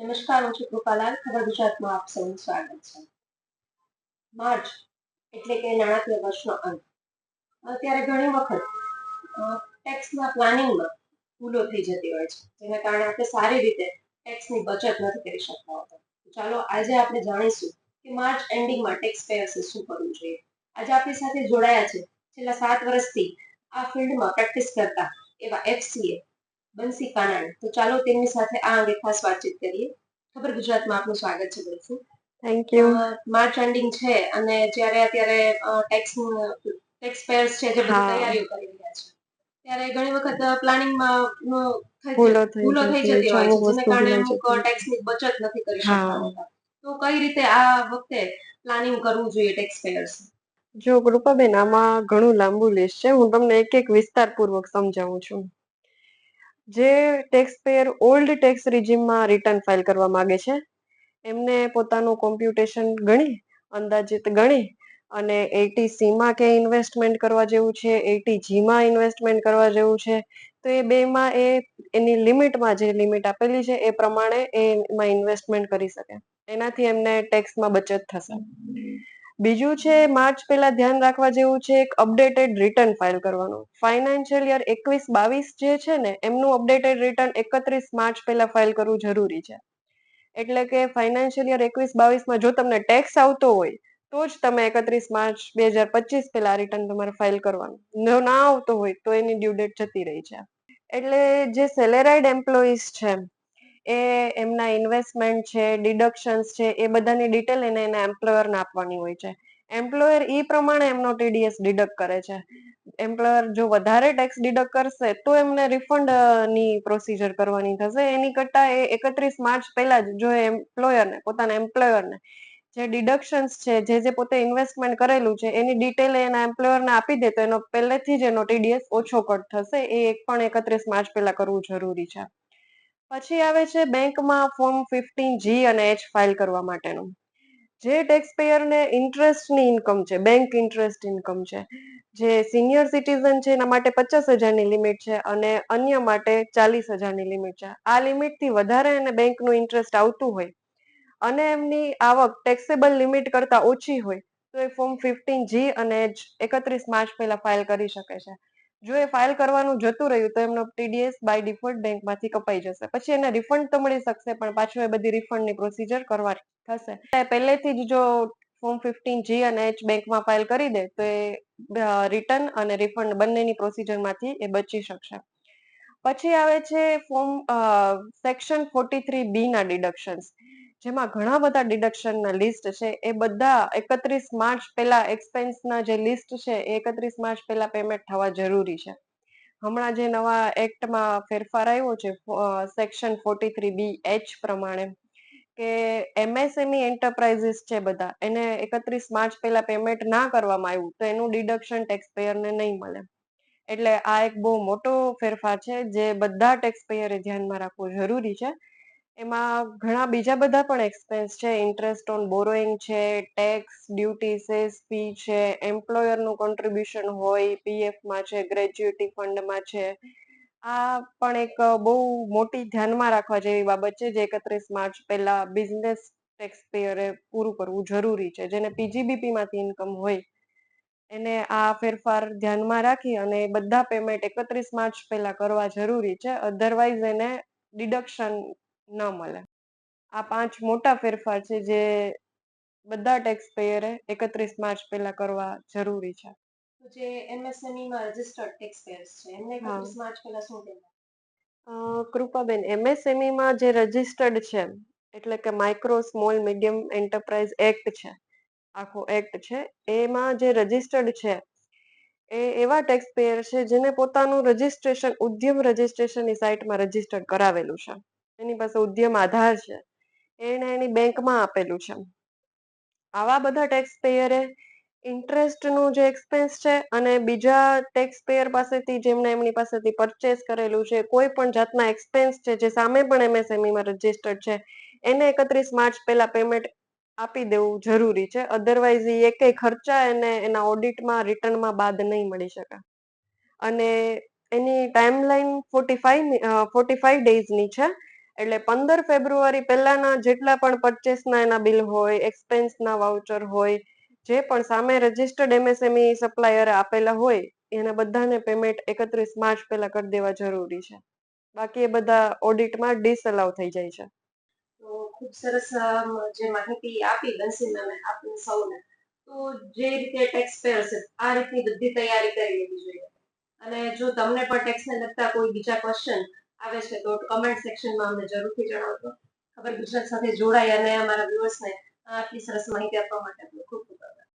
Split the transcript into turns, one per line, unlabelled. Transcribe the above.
નમસ્કાર, હું છું કૃપાલાલ. ખબર ગુજરાતમાં આપ સૌનું સ્વાગત છે. માર્ચ એટલે કે નાણાકીય વર્ષનો અંત. અત્યારે ઘણી વખત ટેક્સના પ્લાનિંગમાં ભૂલો થઈ જતી હોય છે, જેના કારણે આપણે સારી રીતે ટેક્સની બચત નથી કરી શકતા હોતા. ચાલો, આજે આપણે જાણીશું કે માર્ચ એન્ડિંગમાં ટેક્સ પેયર્સે શું કરવું જોઈએ. આજે આપણી સાથે જોડાયા છે. છેલ્લા સાત વર્ષથી આ ફિલ્ડમાં પ્રેક્ટિસ કરતા એવા એફસીએ બંસી કાનાણી તો ચાલો તેમની સાથે આ અંગે ખાસ વાતચીત કરીએ. ખબર ગુજરાતમાં આપનું સ્વાગત છે Bansi.
Thank you
March ending છે અને જ્યારે અત્યારે ટેક્સ ટેક્સ પેયર્સ છે જે બધી તૈયારીઓ કરી રહ્યા છે ત્યારે ઘણી વખત પ્લાનિંગમાં
ભૂલો થઈ જતી હોય છે
જેને કારણે અમુક ટેક્સની બચત નથી કરી શકતા તો કઈ રીતે આ વખતે પ્લાનિંગ કરવું જોઈએ ટેક્સ પેયર્સ
જો કૃપાબેન આમાં ઘણું લાંબુ લિસ્ટ છે. હું તમને એક એક વિસ્તારપૂર્વક સમજાવું છું. જે ટેક્સ પેયર ઓલ્ડ ટેક્સ રિજીમમાં રિટર્ન ફાઇલ કરવા માંગે છે, એમને પોતાનું કોમ્પ્યુટેશન ગણી, અંદાજિત ગણી અને એટી સીમાં કે ઇન્વેસ્ટમેન્ટ કરવા જેવું છે એટી જીમાં ઇન્વેસ્ટમેન્ટ કરવા જેવું છે, તો એ બેમાં એ, એની લિમિટમાં જે લિમિટ આપેલી છે, એ પ્રમાણે એમાં ઇન્વેસ્ટમેન્ટ કરી શકે. એનાથી એમને ટેક્સમાં બચત થશે. બીજું છે, માર્ચ પહેલા ધ્યાન રાખવા જેવું છે એક અપડેટેડ રિટર્ન ફાઇલ કરવાનું. ફાઇનાન્શિયલ યર એકવીસ બાવીસ જે છે ને, એમનું અપડેટેડ રિટર્ન એકત્રીસ માર્ચ પહેલા ફાઇલ કરવું જરૂરી છે. એટલે કે ફાઇનાન્શિયલ યર એકવીસ બાવીસમાં જો તમને ટેક્સ આવતો હોય, તો જ તમે એકત્રીસ માર્ચ બે હજાર પચીસ પહેલા રિટર્ન તમારે ફાઇલ કરવાનું. ના આવતો હોય તો એની ડ્યુ ડેટ જતી રહી છે. એટલે જે સેલેરાઇડ એમ્પ્લોઈઝ છે એ એમના ઇન્વેસ્ટમેન્ટ છે ડિડક્શન્સ છે, એ બધાની ડિટેલ એને એના એમ્પ્લોયરને આપવાની હોય છે. એમ્પ્લોયર ઈ પ્રમાણે એમનો ટીડીએસ ડિડક્ટ કરે છે. એમ્પ્લોયર જો વધારે ટેક્સ ડિડક્ટ કરશે, તો એમને રિફંડની પ્રોસિજર કરવાની થશે. એની કરતા એ એકત્રીસ માર્ચ પહેલા જ જો એમ્પ્લોયરને પોતાના એમ્પ્લોયરને જે ડિડક્શન્સ છે, જે જે પોતે ઇન્વેસ્ટમેન્ટ કરેલું છે, એની ડિટેલ એના એમ્પ્લોયરને આપી દે, તો એનો પહેલેથી જ એનો ટીડીએસ ઓછો કટ થશે. એ એક પણ એકત્રીસ માર્ચ પહેલા કરવું જરૂરી છે. પછી આવે છે બેંકમાં ફોર્મ ફિફ્ટીન જી અને એચ ફાઇલ કરવા માટેનું. જે ટેક્સ પેયરને ઇન્ટરેસ્ટની ઇન્કમ છે બેંક ઇન્ટરેસ્ટ ઇન્કમ છે, જે સિનિયર સિટીઝન છે, એના માટે પચાસ હજારની લિમિટ છે અને અન્ય માટે ચાલીસ હજારની લિમિટ છે. આ લિમિટથી વધારે એને બેંકનું ઇન્ટરેસ્ટ આવતું હોય અને એમની આવક ટેક્સેબલ લિમિટ કરતાં ઓછી હોય, તો એ ફોર્મ ફિફ્ટીન જી અને એકત્રીસ માર્ચ પહેલા ફાઇલ કરી શકે છે. જો એ ફાઇલ કરવાનું જતું રહ્યું તો એમનો ટીડીએસ બાય ડિફોલ્ટ બેંકમાંથી કપાઈ જશે. પછી એને રિફંડ તો મળી શકશે, પણ પાછું એ બધી રિફંડની પ્રોસીજર કરવાની થશે. પહેલેથી જ જો ફોર્મ ફિફ્ટીન જી અને એચ બેંકમાં ફાઇલ કરી દે, તો એ રિટર્ન અને રિફંડ બંનેની પ્રોસીજરમાંથી એ બચી શકશે. પછી આવે છે form section forty three B ના ડિડક્શન્સ જેમાં ઘણા બધા ડિડક્શનના લિસ્ટ છે. એ બધા એકત્રીસ માર્ચ પહેલા એક્સપેન્સના જે લિસ્ટ છે, એ એકત્રીસ માર્ચ પહેલા પેમેન્ટ થવા જરૂરી છે. હમણાં જે નવા એક્ટમાં ફેરફાર આવ્યો છે section forty three B H પ્રમાણે, કે એમએસએમઈ એન્ટરપ્રાઇઝીસ છે બધા, એને એકત્રીસ માર્ચ પહેલા પેમેન્ટ ના કરવામાં આવ્યું, તો એનું ડિડક્શન ટેક્સ પેયરને નહીં મળે. એટલે આ એક બહુ મોટો ફેરફાર છે, જે બધા ટેક્સ પેયરે ધ્યાનમાં રાખવો જરૂરી છે. એમાં ઘણા બીજા બધા પણ એક્સપેન્સ છે. ઇન્ટરેસ્ટ ઓન બોરોઈંગ છે ટેક્સ ડ્યુટી સેસ ફી છે એમ્પ્લોયરનું કોન્ટ્રીબ્યુશન હોય પીએફમાં છે ગ્રેજ્યુએટી ફંડમાં છે. આ પણ એક બહુ મોટી ધ્યાનમાં રાખવા જેવી બાબત છે જે એકત્રીસ માર્ચ પહેલા બિઝનેસ ટેક્સ પેયરે પૂરું કરવું જરૂરી છે. જેને પીજીબીપીમાંથી ઇન્કમ હોય, એને આ ફેરફાર ધ્યાનમાં રાખી અને બધા પેમેન્ટ એકત્રીસ માર્ચ પહેલા કરવા જરૂરી છે. અધરવાઇઝ એને ડિડક્શન ન મળે. આ પાંચ મોટા ફેરફાર છે જે બધા ટેક્સ પેયરે એકત્રીસ માર્ચ પહેલા કરવા જરૂરી છે.
જે એમએસએમઈમાં રજિસ્ટર્ડ ટેક્સ પેયર્સ છે એમને. એકત્રીસ માર્ચ પહેલા શું કહેવાય?
કૃપાબેન એમએસએમઈમાં જે રજિસ્ટર્ડ છે એટલે કે micro small medium enterprise act છે આખો એક્ટ છે એમાં જે રજિસ્ટર્ડ છે એ એવા ટેક્સ પેયર છે જેને પોતાનું રજિસ્ટ્રેશન ઉદ્યમ રજિસ્ટ્રેશનની સાઇટમાં રજિસ્ટર્ડ કરાવેલું છે. એની પાસે ઉદ્યમ આધાર છે. એને એની બેંકમાં આપેલું છે. આવા બધા ટેક્સ પેયરે ઇન્ટરેસ્ટનું જે એક્સપેન્સ છે અને બીજા ટેક્સ પેયર પાસેથી જેમને એમની પાસેથી પરચેસ કરેલું છે, કોઈ પણ જાતના એક્સપેન્સ છે, જે સામે પણ એમએસએમઈમાં રજીસ્ટર્ડ છે, એને એકત્રીસ માર્ચ પહેલા પેમેન્ટ આપી દેવું જરૂરી છે. અધરવાઇઝ એ એકેય ખર્ચા એને એના ઓડિટમાં રિટર્નમાં બાદ નહીં મળી શકે. અને એની timeline forty five forty five ડેઝની છે. એટલે પંદર ફેબ્રુઆરી પહેલાના જેટલા પણ પરચેસના એના બિલ હોય એક્સપેન્સના વાઉચર હોય, જે પણ સામે રજિસ્ટર્ડ એમએસએમઈ સપ્લાયરે આપેલા હોય, એના બધાને પેમેન્ટ એકત્રીસ માર્ચ પહેલા કરી દેવા જરૂરી છે. બાકી એ બધા ઓડિટમાં ડિસઅલાઉ થઈ જાય છે.
તો ખૂબ સરસ જે માહિતી આપી બંસી મેમે આપને સૌને. તો જે રીતે ટેક્સ પેયર છે, આ રીતની બધી તૈયારી કરી લેવી જોઈએ. અને જો તમને પણ ટેક્સને લગતા કોઈ બીજા ક્વેશ્ચન આવે છે તો કમેન્ટ સેક્શનમાં અમને જરૂરથી જણાવજો. ખબર ગુજરાત સાથે જોડાય અને અમારા વ્યુઅર્સને આટલી સરસ માહિતી આપવા માટે ખૂબ